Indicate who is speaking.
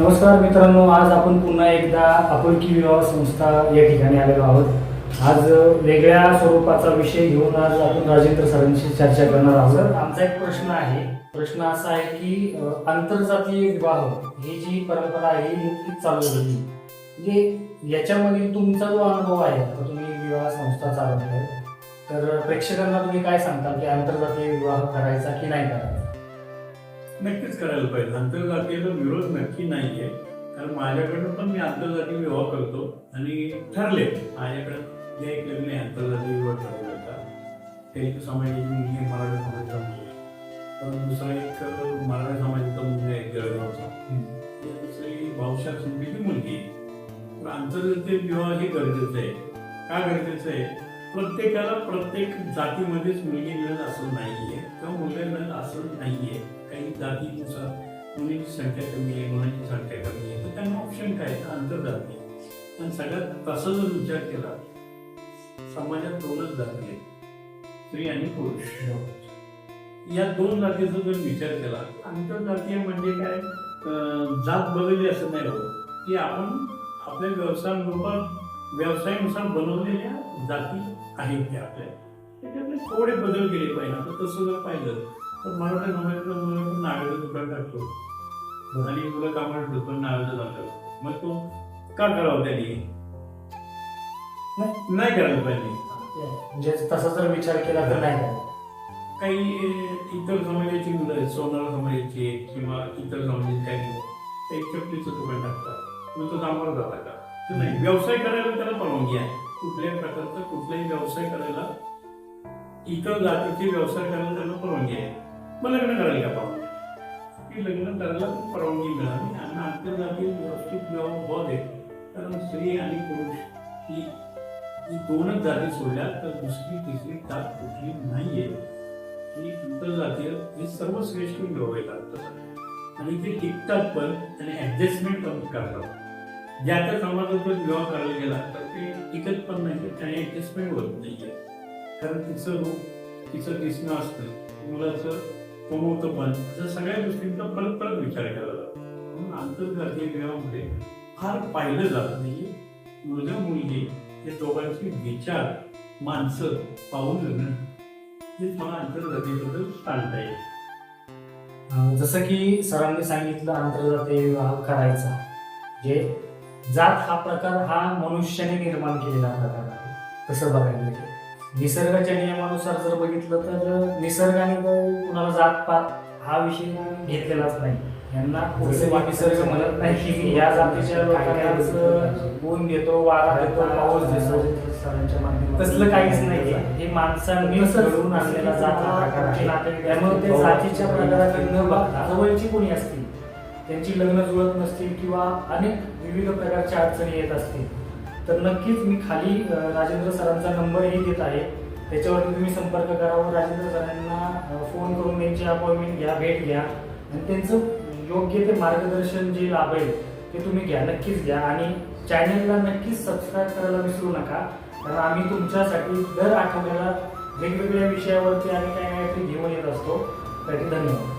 Speaker 1: नमस्कार मित्रांनो आज आपण पुन्हा एकदा आपुलकी विवाह संस्था या ठिकाणी आलेलो आहोत. आज वेगळ्या स्वरूपाचा विषय घेऊन आज आपण राजेंद्र सरांशी चर्चा करणार आहोत. आमचा एक प्रश्न आहे. प्रश्न असा आहे की आंतरजातीय विवाह ही जी परंपरा आहे ही नुकतीच चालू झाली. म्हणजे याच्यामधील तुमचा जो अनुभव आहे तर तुम्ही विवाह संस्था चालवताय तर प्रेक्षकांना तुम्ही काय सांगता की आंतरजातीय विवाह करायचा की नाही करायचा?
Speaker 2: नक्कीच करायला पाहिजे. आंतरजातीयाला विरोध नक्की नाहीये. कारण माझ्याकडनं पण मी आंतरजातीय विवाह करतो आणि ठरले. माझ्याकडे जे एक लग्न आहे आंतरजातीय विवाह ठरवला होता. तेलगू समाजाची मुलगी आहे, मराठा समाजाचा मुलगी आहे. पण दुसरा एक मराठा समाजाचा मुलगा आहे जळगावचा. दुसरी भाऊशा सुंबीची मुलगी आहे. तर आंतरजातीय विवाह हे गरजेचं आहे. का गरजेचं आहे? प्रत्येकाला प्रत्येक जातीमध्येच मुलगी मिळत असं नाहीये. किंवा मुलगा मिळत असं नाहीये. काही जातीनुसार मुलींची संख्या कमी आहे मुलांची संख्या कमी आहे. तर त्यांना ऑप्शन काय? अंतर आंतरजातीय आणि सगळ्यात तसा जर विचार केला समाजात दोनच जाती आहेत. स्त्री आणि पुरुष. या दोन जातीचा जर विचार केला आंतरजातीय म्हणजे काय? अं, जात बदलली असं नाही होत. की आपण आपल्या व्यवसायानुसार व्यवसायानुसार बनवलेल्या जाती आहेत त्या आपल्या. त्याच्यातले थोडे बदल केले पाहिजे. आता तसं जर पाहिलं तर मराठा समाजाचा मुलं पण नारळाचं दुकान टाकतो. आणि मुलं कामाला ठेवतो नारळाचं जातात मग तो का करावा त्यांनी? नाही. करायला पाहिजे.
Speaker 1: म्हणजे तसा जर विचार केला तर नाही
Speaker 2: काही इतर समाजाची मुलं आहेत सोनार समाजाची आहेत किंवा इतर समाजाची काही मुलं ते चपलीचं दुकान टाकतात. मग तो कामावर झाला का? तर नाही. व्यवसाय करायला त्याला परवानगी आहे. कुठल्याही प्रकारचा कुठलाही व्यवसाय करायला इतर जातीचे व्यवसाय करायला त्याला परवानगी आहे. मग लग्न करायला का परवानगी की लग्न करायला परवानगी मिळाली आणि आंतरजातीय व्यवस्थित विवाह होत आहे. कारण स्त्री आणि पुरुष ही ही दोनच जाती सोडल्या तर दुसरी तिसरी जात कुठली नाहीये. ही आंतरजातीय हे सर्वश्रेष्ठ विवाह लागतात आणि ते टिकतात पण आणि ऍडजस्टमेंट करतात. ज्या त्या समाजात जर विवाह करायला गेला तर ते टिकत पण नाही आणि ऍडजस्टमेंट होत नाहीये. कारण तिचं रूप तिचं दिसणं असतं. मुलाचं कमवतं पण अशा सगळ्या गोष्टींचा परत परत विचार केला जातो. म्हणून आंतरजातीय विवाहामध्ये फार पाहिलं जात नाही. मुलगा मुलगी हे दोघांचे विचार माणसं पाहून लग्न हेच मला आंतरजातीबद्दल सांगता येईल.
Speaker 1: जसं की सरांनी सांगितलं आंतरजातीय विवाह करायचा. जे जात हा प्रकार हा मनुष्याने निर्माण केलेला प्रकार आहे. तसं बघायला गेलं निसर्गाच्या नियमानुसार जर बघितलं तर निसर्गाने कुणाला जात पात हा विषय घेतलेलाच नाही. यांना निसर्ग म्हणत नाही की या जातीच्या लोकांनाच ऊन देतो वारा देतो पाऊस देतो. तसलं काहीच नाही. हे माणसांनी घडवून आणलेला जात प्रकार त्यामुळे ते जातीच्या प्रकाराकडे न बघता जवळची कोणी असतील त्यांची लग्न जुळत नसतील किंवा अनेक विविध प्रकारच्या अडचणी येत असतील तर नक्कीच मी खाली राजेंद्र सरांचा नंबरही देत आहे. त्याच्यावरती तुम्ही संपर्क करावा राजेंद्र सरांना फोन करून त्यांची अपॉइंटमेंट घ्या भेट घ्या. आणि त्यांचं योग्य ते मार्गदर्शन जे लाभेल ते तुम्ही घ्या नक्कीच घ्या. आणि चॅनलला नक्कीच सबस्क्राईब करायला विसरू नका. कारण आम्ही तुमच्यासाठी दर आठवड्याला वेगवेगळ्या विषयावरती आम्ही काय काय घेऊन येत असतो. त्यासाठी धन्यवाद.